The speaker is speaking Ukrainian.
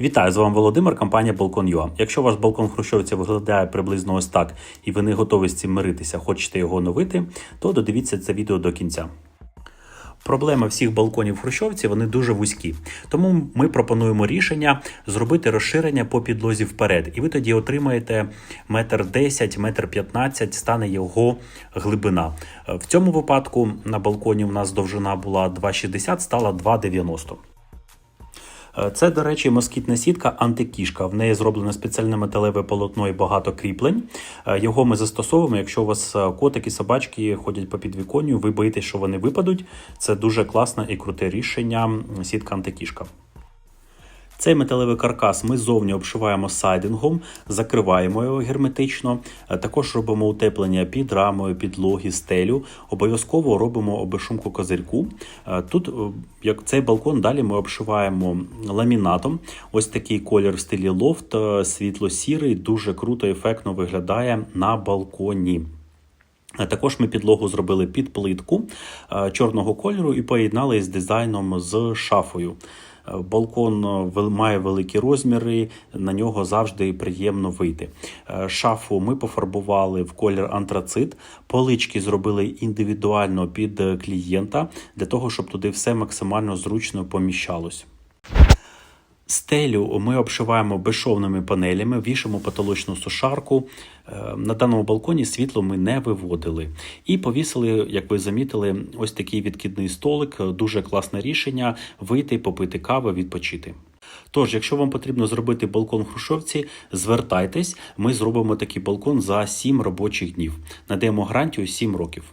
Вітаю з вами Володимир, компанія Балкон.ua. Якщо ваш балкон в Хрущовці виглядає приблизно ось так, і ви не готові з цим миритися, хочете його оновити, то додивіться це відео до кінця. Проблема всіх балконів в Хрущовці вони дуже вузькі. Тому ми пропонуємо рішення зробити розширення по підлозі вперед. І ви тоді отримаєте метр 10, метр 15, стане його глибина. В цьому випадку на балконі у нас довжина була 2,60, стала 2,90. Е, Це, до речі, москітна сітка антикішка. В неї зроблено спеціальне металеве полотно і багато кріплень. Е, Його ми застосовуємо, якщо у вас е, котики, собачки ходять по підвіконню, ви боїтесь, що вони випадуть. Це дуже класне і круте рішення сітка антикішка. Цей металевий каркас ми ззовні обшиваємо сайдингом, закриваємо його герметично. Е, Також робимо утеплення під рамою, підлоги, стелю. Обов'язково робимо обешумку козирьку. Е, Тут, е, як цей балкон, далі ми обшиваємо ламінатом. Ось такий колір в стилі лофт, світло-сірий, дуже круто, ефектно виглядає на балконі. Також ми підлогу зробили під плитку чорного кольору і поєднали з дизайном з шафою. Балкон е, має великі розміри, на нього завжди приємно вийти. Е, Шафу ми пофарбували в колір антрацит, полички зробили індивідуально під е, клієнта для того, щоб туди все максимально зручно поміщалось. Стелю ми обшиваємо безшовними панелями, вішаємо потолочну сушарку. Е, На даному балконі світло ми не виводили. І повісили, як ви замітили, ось такий відкидний столик. Дуже класне рішення вийти, попити кави, відпочити. Тож, якщо вам потрібно зробити балкон в Хрущовці, звертайтесь, ми зробимо такий балкон за 7 робочих днів. Надаємо гарантію 7 років.